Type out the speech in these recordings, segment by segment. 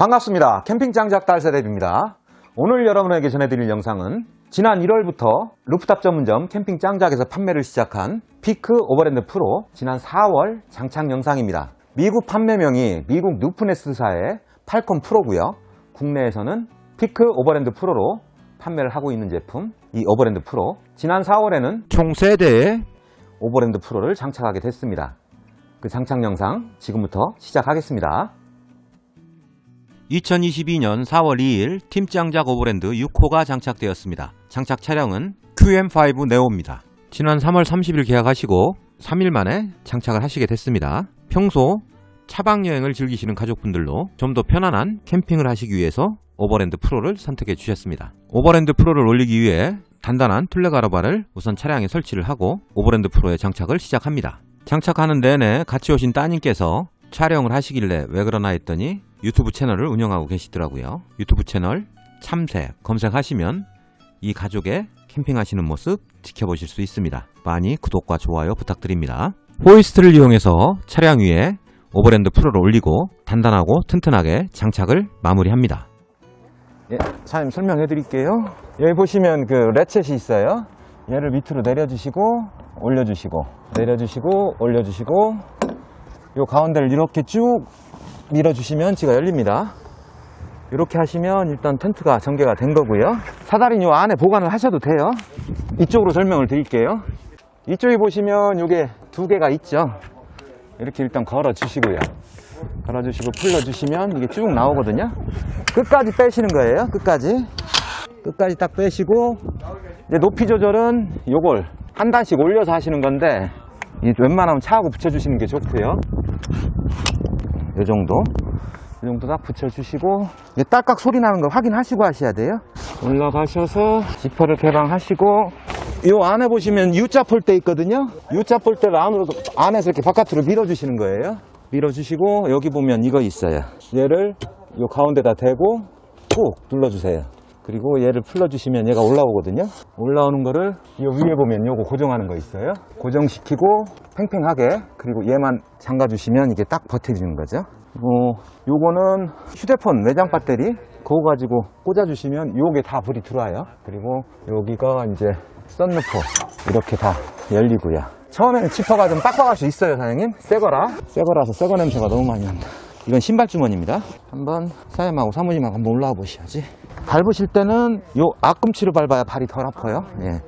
반갑습니다. 캠핑 장 작 달 세대입니다. 오늘 여러분에게 전해드릴 영상은 지난 1월부터 루프탑 전문점 캠핑 장작에서 판매를 시작한 피크 오버랜드 프로 지난 4월 장착 영상입니다. 미국 판매명이 미국 누프네스사의 팔콘 프로고요. 국내에서는 피크 오버랜드 프로로 판매를 하고 있는 제품 이 오버랜드 프로 지난 4월에는 총 3대의 오버랜드 프로를 장착하게 됐습니다. 그 장착 영상 지금부터 시작하겠습니다. 2022년 4월 2일 팀장작 오버랜드 6호가 장착되었습니다. 장착 차량은 QM5 네오입니다. 지난 3월 30일 계약하시고 3일 만에 장착을 하시게 됐습니다. 평소 차박 여행을 즐기시는 가족분들로 좀 더 편안한 캠핑을 하시기 위해서 오버랜드 프로를 선택해 주셨습니다. 오버랜드 프로를 올리기 위해 단단한 툴레 가로바를 우선 차량에 설치를 하고 오버랜드 프로에 장착을 시작합니다. 장착하는 내내 같이 오신 따님께서 촬영을 하시길래 왜 그러나 했더니 유튜브 채널을 운영하고 계시더라고요. 유튜브 채널 참새 검색하시면 이 가족의 캠핑하시는 모습 지켜보실 수 있습니다. 많이 구독과 좋아요 부탁드립니다. 호이스트를 이용해서 차량 위에 오버랜드 프로를 올리고 단단하고 튼튼하게 장착을 마무리합니다. 예, 사장님 설명해 드릴게요. 여기 보시면 그 레쳇이 있어요. 얘를 밑으로 내려주시고 올려주시고 내려주시고 올려주시고 요 가운데를 이렇게 쭉 밀어주시면 지가 열립니다. 이렇게 하시면 일단 텐트가 전개가 된 거고요. 사다리는 요 안에 보관을 하셔도 돼요. 이쪽으로 설명을 드릴게요. 이쪽에 보시면 요게 두 개가 있죠. 이렇게 일단 걸어 주시고요. 걸어 주시고 풀러 주시면 이게 쭉 나오거든요. 끝까지 빼시는 거예요. 끝까지. 끝까지 딱 빼시고 이제 높이 조절은 요걸 한 단씩 올려서 하시는 건데 이 웬만하면 차하고 붙여주시는 게 좋고요. 요 정도. 이 정도 딱 붙여주시고 딸깍 소리 나는 거 확인하시고 하셔야 돼요. 올라가셔서 지퍼를 개방하시고 요 안에 보시면 U자 폴대 있거든요. U자 폴대를 안으로 안에서 이렇게 바깥으로 밀어주시는 거예요. 밀어주시고 여기 보면 이거 있어요. 얘를 요 가운데다 대고 꾹 눌러주세요. 그리고 얘를 풀러주시면 얘가 올라오거든요. 올라오는 거를 이 위에 보면 요거 고정하는 거 있어요. 고정시키고 팽팽하게 그리고 얘만 잠가주시면 이게 딱 버텨주는 거죠. 뭐 요거는 휴대폰 외장 배터리 그거 가지고 꽂아주시면 요게 다 불이 들어와요. 그리고 여기가 이제 썬루프 이렇게 다 열리고요. 처음에는 지퍼가 좀 빡빡할 수 있어요, 사장님. 새거라. 새거라서 새거 냄새가 너무 많이 난다. 이건 신발 주머니입니다. 한번 사장님하고 사모님하고 한번 올라와 보셔야지. 밟으실 때는 요 앞꿈치를 밟아야 발이 덜 아파요. 예.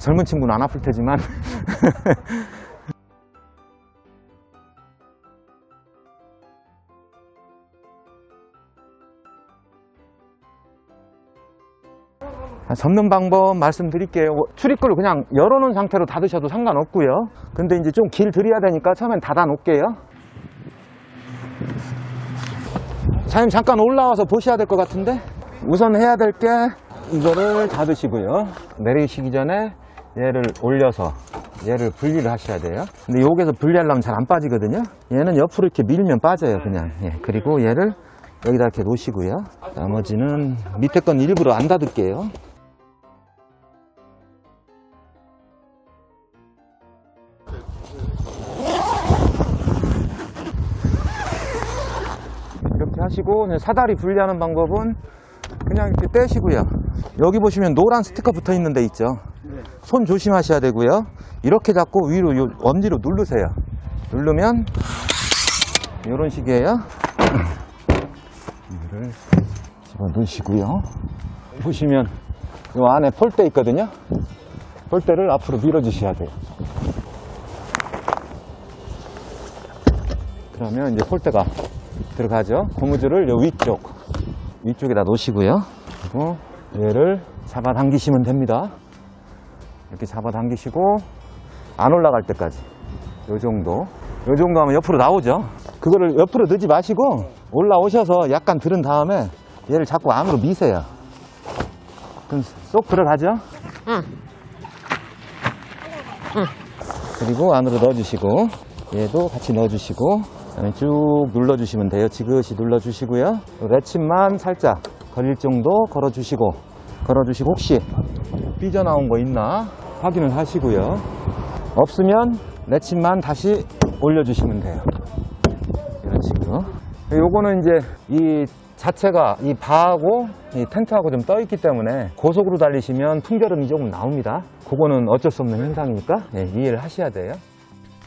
젊은 친구는 안 아플 테지만. 아, 접는 방법 말씀드릴게요. 뭐, 출입구를 그냥 열어놓은 상태로 닫으셔도 상관없고요. 근데 이제 좀 길 들여야 되니까 처음엔 닫아 놓을게요. 사장님 잠깐 올라와서 보셔야 될 것 같은데 우선 해야 될 게 이거를 닫으시고요. 내리시기 전에 얘를 올려서 얘를 분리를 하셔야 돼요. 근데 여기서 분리하려면 잘 안 빠지거든요. 얘는 옆으로 이렇게 밀면 빠져요, 그냥. 예, 그리고 얘를 여기다 이렇게 놓으시고요. 나머지는 밑에 건 일부러 안 닫을게요. 하시고 그냥 사다리 분리하는 방법은 그냥 이렇게 떼시고요. 여기 보시면 노란 스티커 붙어 있는 데 있죠. 손 조심하셔야 되고요. 이렇게 잡고 위로 요 엄지로 누르세요. 누르면 이런 식이에요. 이를 집어 넣으시고요. 보시면 이 안에 폴대 있거든요. 폴대를 앞으로 밀어주셔야 돼요. 그러면 이제 폴대가 들어가죠. 고무줄을 요 위쪽, 위쪽에다 놓으시고요. 그리고 얘를 잡아당기시면 됩니다. 이렇게 잡아당기시고 안 올라갈 때까지 요 정도. 요 정도 하면 옆으로 나오죠. 그거를 옆으로 넣지 마시고 올라오셔서 약간 들은 다음에 얘를 자꾸 안으로 미세요. 그럼 쏙 들어가죠? 그리고 안으로 넣어주시고 얘도 같이 넣어주시고 그다음에 쭉 눌러주시면 돼요. 지그시 눌러주시고요. 레침만 살짝 걸릴 정도 걸어주시고 걸어주시고 혹시 삐져나온 거 있나 확인을 하시고요. 없으면 레침만 다시 올려주시면 돼요. 이런 식으로 요거는 이제 이 자체가 이 바하고 이 텐트하고 좀 떠 있기 때문에 고속으로 달리시면 풍겨름이 조금 나옵니다. 그거는 어쩔 수 없는 현상이니까 예, 이해를 하셔야 돼요.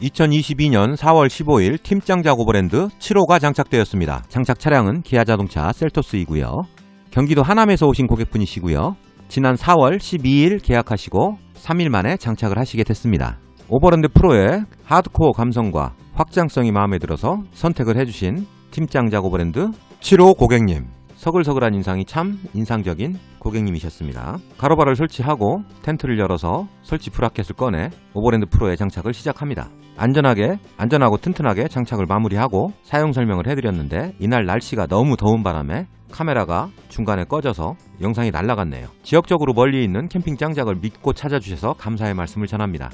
2022년 4월 15일 팀장 작업 브랜드 7호가 장착되었습니다. 장착 차량은 기아 자동차 셀토스이고요. 경기도 하남에서 오신 고객분이시고요. 지난 4월 12일 계약하시고 3일 만에 장착을 하시게 됐습니다. 오버랜드 프로의 하드코어 감성과 확장성이 마음에 들어서 선택을 해주신 팀장 작업 브랜드 7호 고객님. 서글서글한 인상이 참 인상적인 고객님이셨습니다. 가로바를 설치하고 텐트를 열어서 설치 브라켓을 꺼내 오버랜드 프로의 장착을 시작합니다. 안전하게, 안전하고 튼튼하게 장착을 마무리하고 사용 설명을 해드렸는데 이날 날씨가 너무 더운 바람에 카메라가 중간에 꺼져서 영상이 날라갔네요. 지역적으로 멀리 있는 캠핑 장작을 믿고 찾아주셔서 감사의 말씀을 전합니다.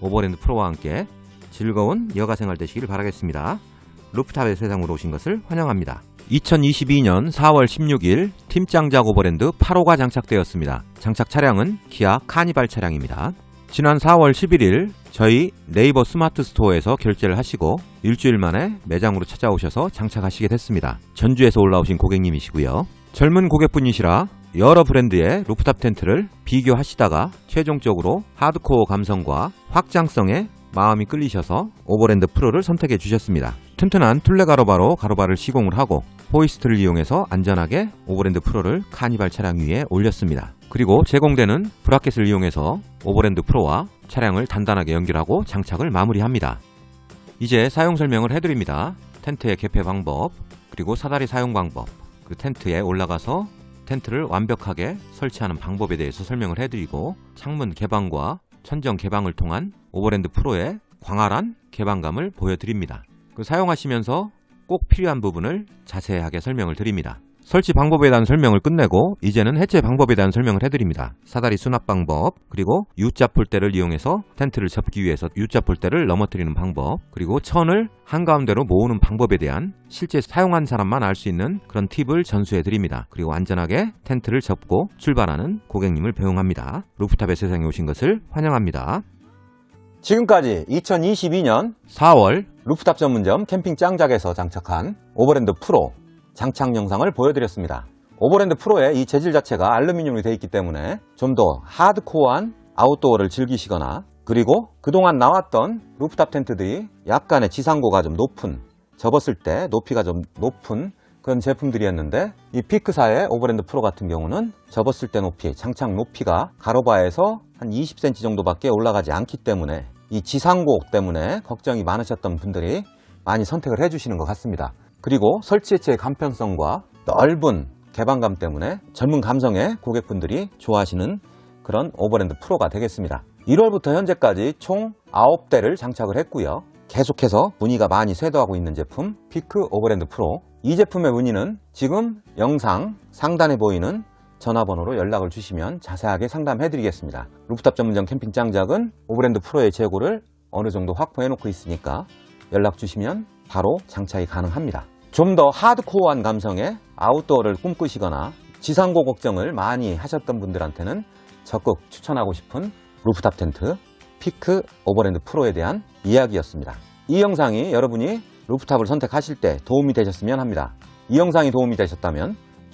오버랜드 프로와 함께 즐거운 여가 생활 되시길 바라겠습니다. 루프탑의 세상으로 오신 것을 환영합니다. 2022년 4월 16일 팀장작 오버랜드 8호가 장착되었습니다. 장착 차량은 기아 카니발 차량입니다. 지난 4월 11일 저희 네이버 스마트 스토어에서 결제를 하시고 일주일 만에 매장으로 찾아오셔서 장착하시게 됐습니다. 전주에서 올라오신 고객님이시고요. 젊은 고객분이시라 여러 브랜드의 루프탑 텐트를 비교하시다가 최종적으로 하드코어 감성과 확장성에 마음이 끌리셔서 오버랜드 프로를 선택해 주셨습니다. 튼튼한 툴레 가로바로 가로바를 시공을 하고 호이스트를 이용해서 안전하게 오버랜드 프로를 카니발 차량 위에 올렸습니다. 그리고 제공되는 브라켓을 이용해서 오버랜드 프로와 차량을 단단하게 연결하고 장착을 마무리합니다. 이제 사용 설명을 해드립니다. 텐트의 개폐 방법, 그리고 사다리 사용 방법, 그리고 텐트에 올라가서 텐트를 완벽하게 설치하는 방법에 대해서 설명을 해드리고 창문 개방과 천정 개방을 통한 오버랜드 프로의 광활한 개방감을 보여드립니다. 그 사용하시면서 꼭 필요한 부분을 자세하게 설명을 드립니다. 설치 방법에 대한 설명을 끝내고 이제는 해체 방법에 대한 설명을 해드립니다. 사다리 수납 방법, 그리고 U자 폴대를 이용해서 텐트를 접기 위해서 U자 폴대를 넘어뜨리는 방법, 그리고 천을 한가운데로 모으는 방법에 대한 실제 사용한 사람만 알 수 있는 그런 팁을 전수해 드립니다. 그리고 안전하게 텐트를 접고 출발하는 고객님을 배웅합니다. 루프탑의 세상에 오신 것을 환영합니다. 지금까지 2022년 4월 루프탑 전문점 캠핑 짱작에서 장착한 오버랜드 프로 장착 영상을 보여드렸습니다. 오버랜드 프로의 이 재질 자체가 알루미늄이 되어 있기 때문에 좀 더 하드코어한 아웃도어를 즐기시거나 그리고 그동안 나왔던 루프탑 텐트들이 약간의 지상고가 좀 높은 접었을 때 높이가 좀 높은 그런 제품들이었는데 이 피크사의 오버랜드 프로 같은 경우는 접었을 때 높이, 장착 높이가 가로바에서 한 20cm 정도밖에 올라가지 않기 때문에 이 지상고 때문에 걱정이 많으셨던 분들이 많이 선택을 해주시는 것 같습니다. 그리고 설치해체의 간편성과 넓은 개방감 때문에 젊은 감성의 고객분들이 좋아하시는 그런 오버랜드 프로가 되겠습니다. 1월부터 현재까지 총 9대를 장착을 했고요. 계속해서 문의가 많이 쇄도하고 있는 제품 피크 오버랜드 프로 이 제품의 문의는 지금 영상 상단에 보이는 전화번호로 연락을 주시면 자세하게 상담해 드리겠습니다. 루프탑 전문점 캠핑 짱작은 오브랜드 프로의 재고를 어느 정도 확보해 놓고 있으니까 연락 주시면 바로 장착이 가능합니다. 좀 더 하드코어한 감성의 아웃도어를 꿈꾸시거나 지상고 걱정을 많이 하셨던 분들한테는 적극 추천하고 싶은 루프탑 텐트 피크 오버랜드 프로에 대한 이야기였습니다. 이 영상이 여러분이 루프탑을 선택하실 때 도움이 되셨으면 합니다. 이 영상이 도움이 되셨다면